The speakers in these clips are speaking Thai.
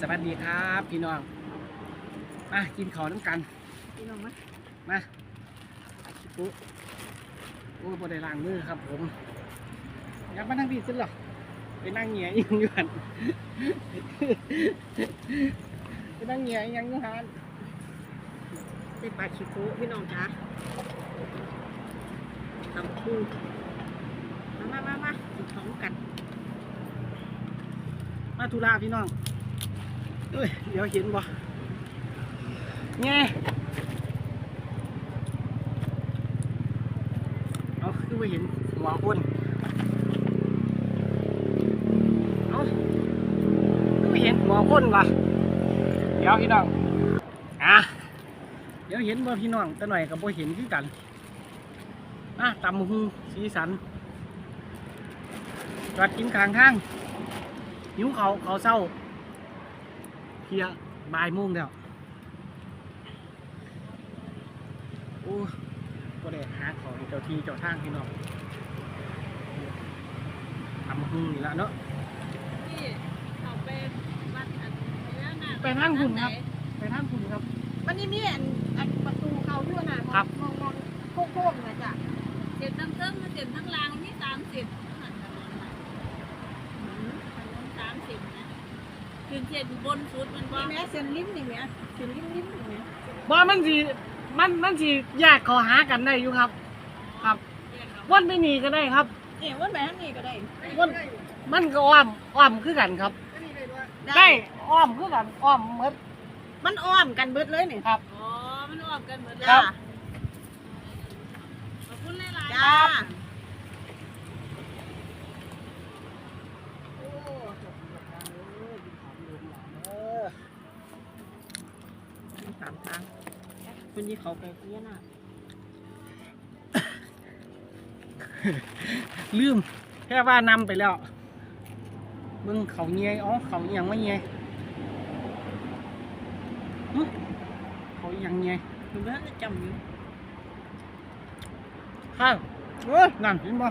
สวัสดีครับพี่น้อง มากินข้าวน้ำกัน พี่น้องมามาปุ๊โอ้บ่ได้ล้างมือครับผมอยับมานั่งพี่สิหรอไปนั่งเหงียยังอยู่หันไปนั่งเหงียยังอยู่หันได้ปลาชิคุพี่น้องจ้าตำคู่มามามามากินของกัน มาธุระพี่น้อง เอ้ยเดี๋ยวเห็นบ่แง่เอาคือไม่เห็นหัวคนเอาคือไม่เห็นหัวคนวะเดี๋ยวพี่น้องอะเดี๋ยวเห็นบ่พี่น้องแต่หน่อยกับบ่เห็นคือกันอะตำหูสีสันจอดกินข้างทางหิวเขาเขาเศร้า เพียบ่ายโมงแล้วโอ้ก็ได้หาของให้เจ้าที่เจ้าทางพี่น้องทำหุ่นนี่ละเนาะที่เขาไปวัดอันนี้แล้วนะไปทางหุ่นครับ ไปทางหุ่นครับ วันนี้มีอันอันประตูเขาด้วยนะครับมองมองโค้งๆเลยจ้ะเจ็บทั้งเติ้งเจ็บทั้งรางมีสามสิบสามสิบนะ คือเจ็บบนสุดมันว่านี่แม่เส้นลิ้มนี่แม่เส้นลิ้มลิ้มนี่แม่บ่มันสิมันมันสิแยกเขอหากันได้อยู่ครับ ครับวนไปนี่ก็ได้ครับ เอ๋ว่าแม่นี่ก็ได้วนมันก็อ้อมอ้อมคือกันครับ ได้อ้อมคือกันอ้อมเหมือนมันอ้อมกันเบิดเลยนี่ ครับอ๋อมันออกกันหมดครัแล้วบขอบคุณหลายๆ จ้าโอ้สามทาง คนนี้เขาไปเพี้ยน่ะลืมแค่ว่านำไปแล้วมึงเขาเงียอ๋อเขาอหยังไม่เงียเขาอหยังเงียคุณแม่จะจำอยู่ข้าวเอ้ยนั่นเห็นบ่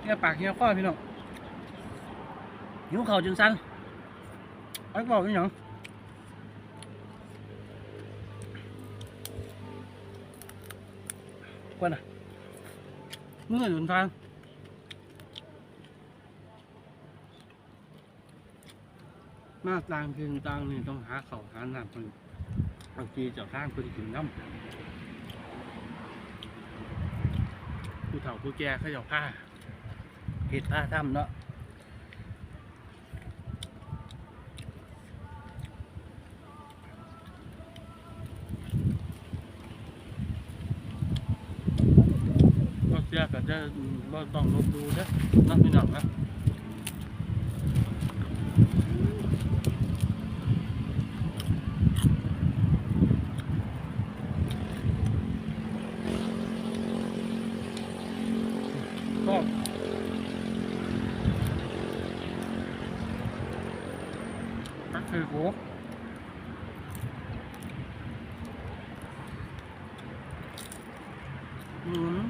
เฮียปากเฮียข้อพี่น้องหิวเข่าจนสั่นไอ้บอกพี่น้อง กว่านะเมื่อหนุนทางมาต่างเพียงต่างนี่ต้องหาเขาหาหน้ำคนบางทีจะสร้างคนกินน้ำผู้เฒ่าผู้แก่เขาเจ้าผ้าเห็ดผ้าถ้ำเนาะ ก็เสียก็จะบ่ต้องลบดูเด้อนักพี่น้องนะก็คือโหอืม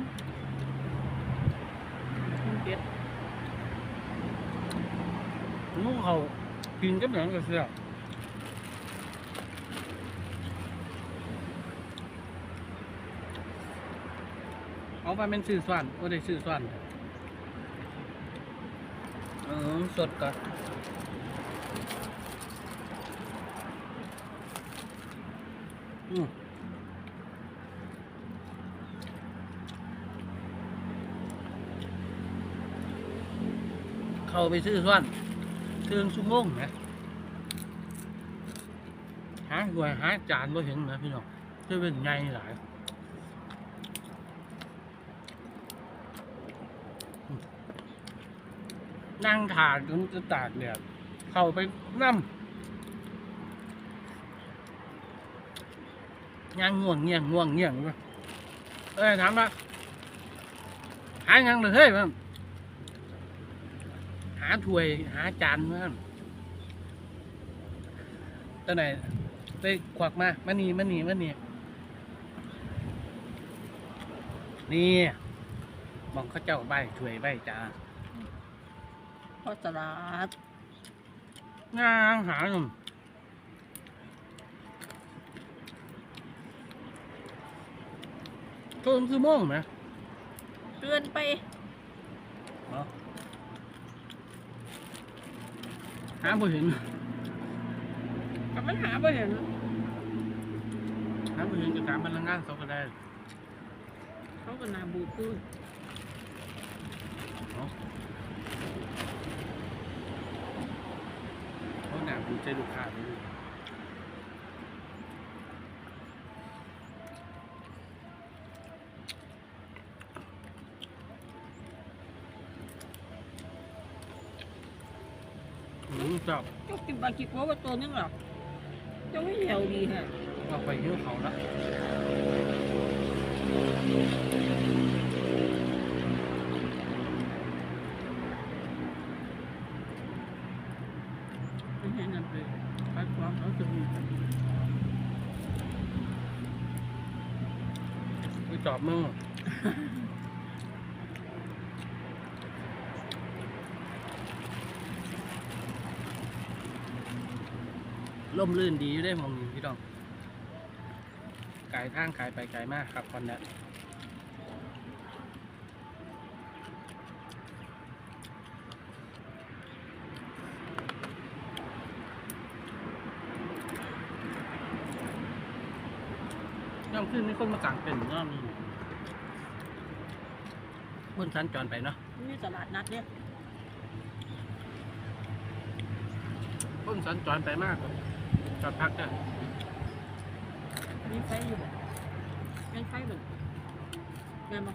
เป็ดลูกเขา กินกับหนังก็เสียเอาไปเป็นสื่อสวนก็ได้สื่อสวนเออสดก่อนอืมเข้าไปซื้อส่วนเครื่องชุ่มงงนะ หาด้วยหาจานบ่เห็นนะพี่น้องจะเป็นไงหลายนั่งถาดจนจะตากแดดเข้าไปนั่ย่งง่วงเงี่ยงง่วงเงี่ยงเลยเอ้ยถามว่าหายังเลยเฮ้ยมันหาถ้วยหาจานมาตัวไห นไปควักมามานี่มานี่มานี่นี่มองเขาเจ้าใบถ้วยใบจานพอสลัดงานหาหนุ่มก็คือโม่งไหมเกินไปหาบ่เห็นกับ มันหาบ่เห็นหาบ่เห็นจะถามพนักงานเขาก็ได้เขาก็นาบูตื้อเขาหนาภูมิใจลูกค้าด้วยอืมจับเจ้ากินบากิโกะว่าตัวนึงหรอก เจ้าไม่เหี่ยวดีฮะ เราไปเที่ยวเขาแล้วไม่ใช่นั่นเลยไปความเขาจะมีไปจอบมึงล่มลื่นดีอยู่ได้มองนี้พี่ต้องไกลทางไกลไปไกลมากครับคอนเนี้ยย่ำขึ้นมีคนมากางเป็นก็มีคนสัญจรไปเนาะนี่ตลาดนัดเนี่ยคนสัญจรไปมาก จอดพักได้มีไฟอยู่บ่ยังไฟอยู่แม่นบ่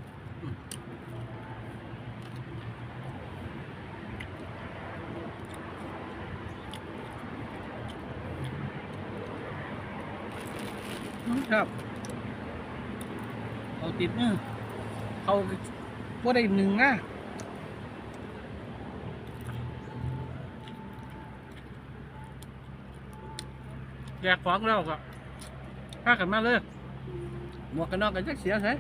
ครับเขาติดเนี่ยเขาว่าได้หนึ่งอะ แยกของเราก็พากันมาเลยหมวกกันนอกกันจักเสียใช่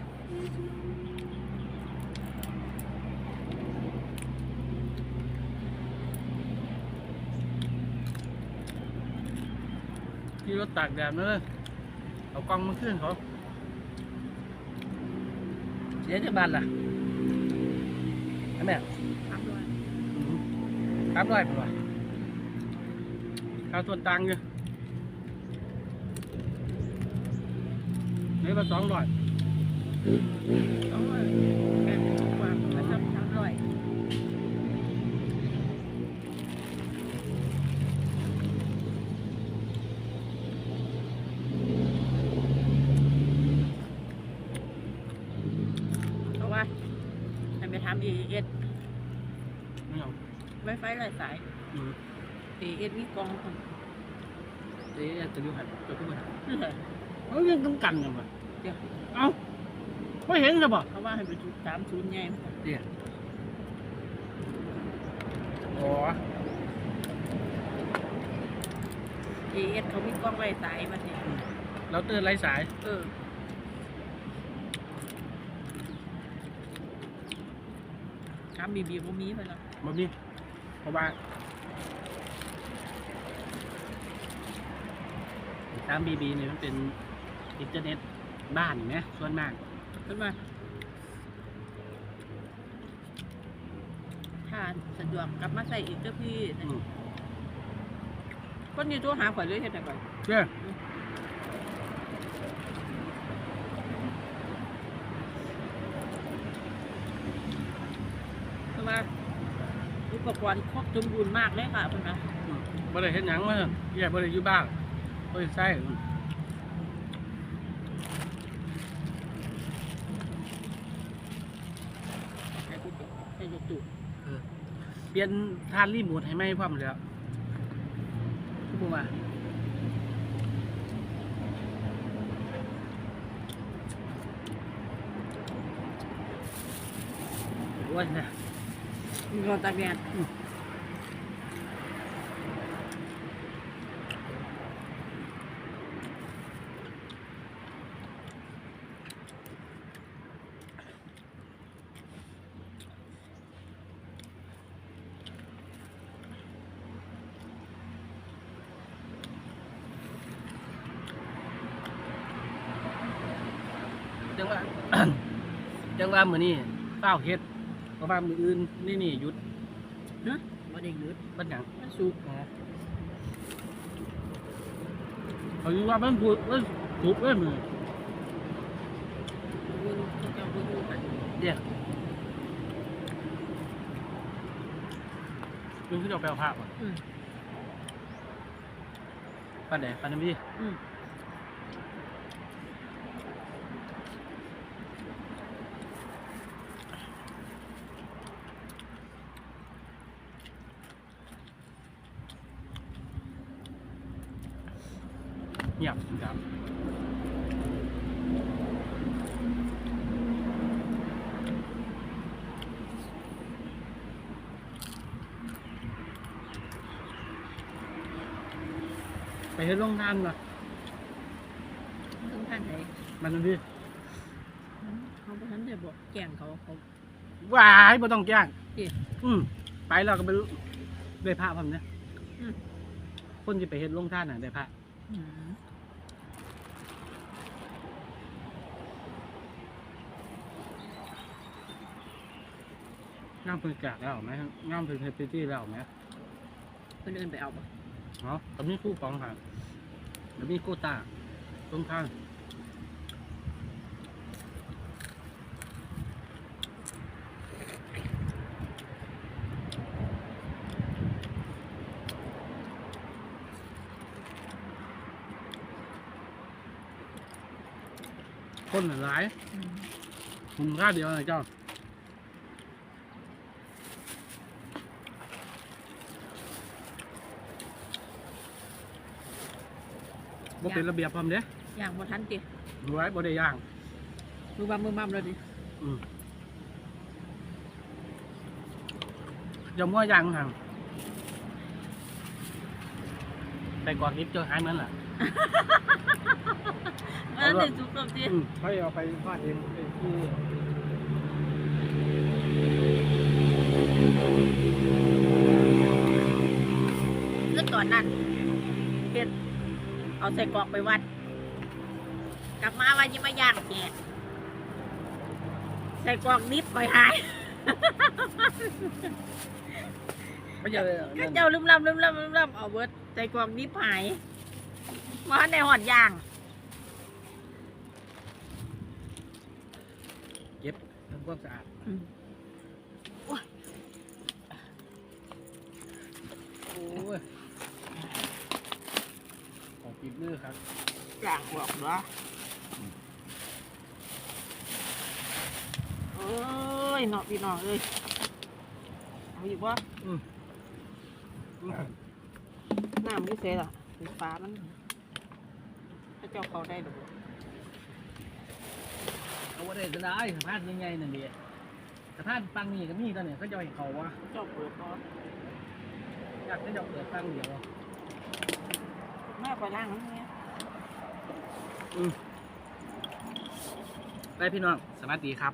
ที่รถตากแดดมาเลยเอากล้องมาขึ้นเขาเสียจากบ้านล่ะอันเนี้ยสามร้อยสามร้อยเป็นไรค่าส่วนต่างอยู่ นี่มาสองร้อยสองร้อยแม่นถูกกว่าแล้วจะสามร้อยเพราะว่าให้ไปทำเอเอสไม่เอาไวไฟหลายสาย อืมเอเอสมีกองคน เดี๋ยวจะดูหันจะดูหันนี่แหละ เขายังต้องกันกันมาเดี๋ยวเอ้าไม่เห็นจะบอกเขาว่าให้ไปถูกสามศูนย์ใหญ่เดี๋ยวอ๋อเอเอสเขามีกล้องไว้สายมาเนี่ยเราเตือนไรสาย เออทำบีบีบ่มีไปแล้วมาบีเพราะว่าตามบีบีเนี่ยมันเป็น อินเทอร์เน็ตบ้านนะส่วนมากขึ้นมาถ้าสะดวกกลับมาใส่อีกเจ้าพี่อืม คนนี้ตัวหาข่อยเลยเห็นไหมก่อนเชื่อคือว่าอุปกรณ์ครบสมบูรณ์มากเลยค่ะคุณนะบ่ได้เห็นหยังมาแย่บ่ได้อยู่บ้านบ่ได้ใช้อืม ใส่กุ ฏิใส่จุเปลี่ยนทานรีโมทให้ไหมพร้อมแล้วคือผมว่าโอ้ยนะมีรอนตากแดด จังว่า จังว่ามื้อนี้เต้าเฮ็ดเพราะว่ามื้ออื่นนี่นี่หยุดบ่ได้หยุดบัดหยังมันสุกอ๋อเขาอยู่ว่ามันพูดมันถูกเลยมือบุญเจ้าบุญอยู่กันเดี๋ยวมึงขึ้นเอาไปเอาผ้าก่อนอืมปันไหนปันน้ำพี่อืมเงียบครับไปเฮ็ดโรงงานมาถึงท่านไหนมันน้ำพี่เขาบ่ทันได้บอกแจ้งเขาเขา วายบ่ต้องแจ้งอิอืมไปแล้วก็ไปได้ผ้าผมเนี่ยอืม คนที่ไปเฮ็ดโรงทานน่ะได้ผ้าอืม งามเพิ่นแจกแล้วไหมงามเพิ่นเฮ็ดพิธีแล้วไหมเพิ่นเอิ้นไปเอาบ่เนาะก็มีคู่กองค่ะแล้วมีโกตาตรงข้างคนหลายอืมคุ้มค่าเดียวนะเจ้า บ่เป็นระเบียบพร้อมเด้ย่างบ่ทันติดูไว้บ่ได้ย่างมือบัมมือบัมเลยดิอืมอย่ามั่วย่างห่างแต่ก่อนนิดเจอหายเหมือนล่ะมันได้สุกแล้วติอืมเขาเอาไปฟาดเองไอ้ที่แล้วตอนนั้นเฮ็ด เอาใส่กรอกไปวัด กลับมาว่ายังมาย่างแกะใส่กรอกนิบไปหายไม่ใช่ก็เจ้าลืมลำลืมลำลืมลำเอาเบิดใส่กรอกนิบหายมาในหอดย่างเก็บทำความสะอาด อืม โอ้ย ของปิดมือครับย่างออกเหรอเอ้ยเนาะพี่น้องเอ้ยเอาอีกวะอืมน้ำนี่เสร็จละสีฟ้ามันถ้าเจ้าเขาได้หรือเอาไว้ได้จะได้สะพานยังไงนั่นเดียสะพานฟังนี่ก็มีตอนเนี่ยเขาจะให้เขาว่าเจ้าเปิดก็อยากให้ดอกเปิดฟังเดียว แม่ไปล่างนั่นเนี่ยไปพี่น้อง สวัสดีครับ